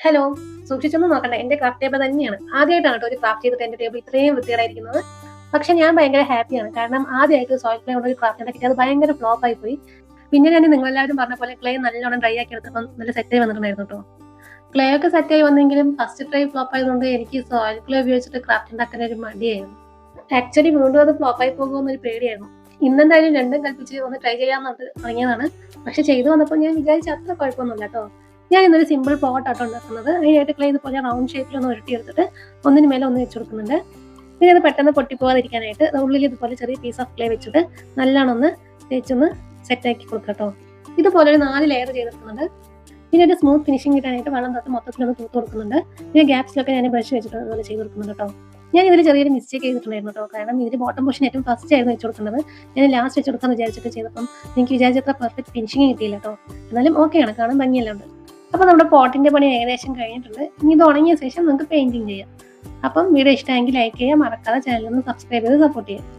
Hello സൂക്ഷിച്ചൊന്നും നോക്കണ്ട. എന്റെ craft table തന്നെയാണ്. ആദ്യമായിട്ടാണ് കേട്ടോ ഒരു ക്രാഫ്റ്റ് ചെയ്തിട്ട് എന്റെ ടേബിൾ ഇത്രയും വൃത്തികേടായിരിക്കുന്നത്. പക്ഷെ ഞാൻ ഭയങ്കര ഹാപ്പിയാണ്. കാരണം ആദ്യമായിട്ട് സോയിൽ ക്ലേ കൊണ്ട് ഒരു ക്രാഫ്റ്റ് ഉണ്ടാക്കി അത് ഭയങ്കര ഫ്ലോപ്പ് ആയി പോയി. പിന്നെ ഞാൻ നിങ്ങളെല്ലാവരും പറഞ്ഞ പോലെ ക്ലേ നല്ലോണം ഡ്രൈ ആക്കി എടുത്തപ്പോൾ നല്ല സെറ്റ് ആയി വന്നിട്ടുണ്ടായിരുന്നു കേട്ടോ. ക്ലേ ഒക്കെ സെറ്റ് ആയി വന്നെങ്കിലും ഫസ്റ്റ് ട്രൈ ഫ്ലോപ്പ് ആയതുകൊണ്ട് എനിക്ക് സോയിൽ ക്ലേ ഉപയോഗിച്ചിട്ട് ക്രാഫ്റ്റ് ഉണ്ടാക്കാൻ ഒരു മടിയായിരുന്നു. ആക്ച്വലി വീണ്ടും അത് ഫ്ലോപ്പ് ആയി പോകുമെന്നൊരു പേടിയായിരുന്നു. ഇന്നെന്തായാലും രണ്ടും കൽപ്പിച്ച് ഒന്ന് ട്രൈ ചെയ്യാമെന്നിട്ട് തുടങ്ങിയതാണ് പക്ഷെ ചെയ്തു വന്നപ്പോൾ ഞാൻ വിചാരിച്ച അത്ര കുഴപ്പമൊന്നുമില്ല കേട്ടോ. ഞാൻ ഇന്നൊരു സിമ്പിൾ പോട്ടാട്ടോ ഉണ്ടാക്കുന്നത്. അതിനായിട്ട് ക്ലേ ഇതുപോലെ റൗണ്ട് ഷേപ്പിൽ ഒന്ന് ഉരുട്ടിയെടുത്തിട്ട് ഒന്നിന് മേലെ ഒന്ന് വെച്ച് കൊടുക്കുന്നുണ്ട്. പിന്നെ അത് പെട്ടെന്ന് പൊട്ടിപ്പോകാതിരിക്കാനായിട്ട് ഉള്ളിൽ ഇതുപോലെ ചെറിയ പീസ് ഓഫ് ക്ലേ വെച്ചിട്ട് നല്ലോണം ഒന്ന് തേച്ചൊന്ന് സെറ്റാക്കി ആക്കി കേട്ടോ ഇതുപോലെ ഒരു നാല് ലെയർ ചെയ്തെടുക്കുന്നുണ്ട്. പിന്നെ ഒരു സ്മൂത്ത് ഫിനിഷിംഗ് കിട്ടാനായിട്ട് വെള്ളം തൊട്ട് മൊത്തത്തിലൊന്ന് തൂത്ത് കൊടുക്കുന്നുണ്ട്. പിന്നെ ഗ്യാപ്സിലൊക്കെ ഞാൻ ബ്രഷ് വെച്ചിട്ട് അതുപോലെ ചെയ്ത് കൊടുക്കുന്നുണ്ട് കേട്ടോ ഞാൻ ഇതിൽ ചെറിയൊരു മിസ്റ്റേക്ക് ചെയ്തിട്ടുണ്ടായിരുന്നു കേട്ടോ കാരണം ഇതിൽ ബോട്ടം പൊഷൻ ഏറ്റവും ഫസ്റ്റ് ആയിരുന്നു വെച്ച് കൊടുക്കുന്നത്. ഞാൻ ലാസ്റ്റ് വെച്ച് കൊടുക്കാൻ വിചാരിച്ചിട്ട് ചെയ്തപ്പം എനിക്ക് വിചാരിച്ചത്ര പെർഫെക്റ്റ് ഫിനിഷിംഗ് കിട്ടിയില്ല കേട്ടോ എന്നാലും ഓക്കെയാണ് കാണാൻ ഭംഗിയെല്ലാം ഉണ്ട്. അപ്പോൾ നമ്മുടെ പോട്ടിന്റെ പണി ഏകദേശം കഴിഞ്ഞിട്ടുണ്ട്. ഇനി ഇത് ഉണങ്ങിയ ശേഷം നമുക്ക് പെയിന്റിങ് ചെയ്യാം. അപ്പം വീഡിയോ ഇഷ്ടമെങ്കിൽ ലൈക്ക് ചെയ്യുക മറക്കാതെ ചാനൽ ഒന്ന് സബ്സ്ക്രൈബ് ചെയ്ത് സപ്പോർട്ട് ചെയ്യുക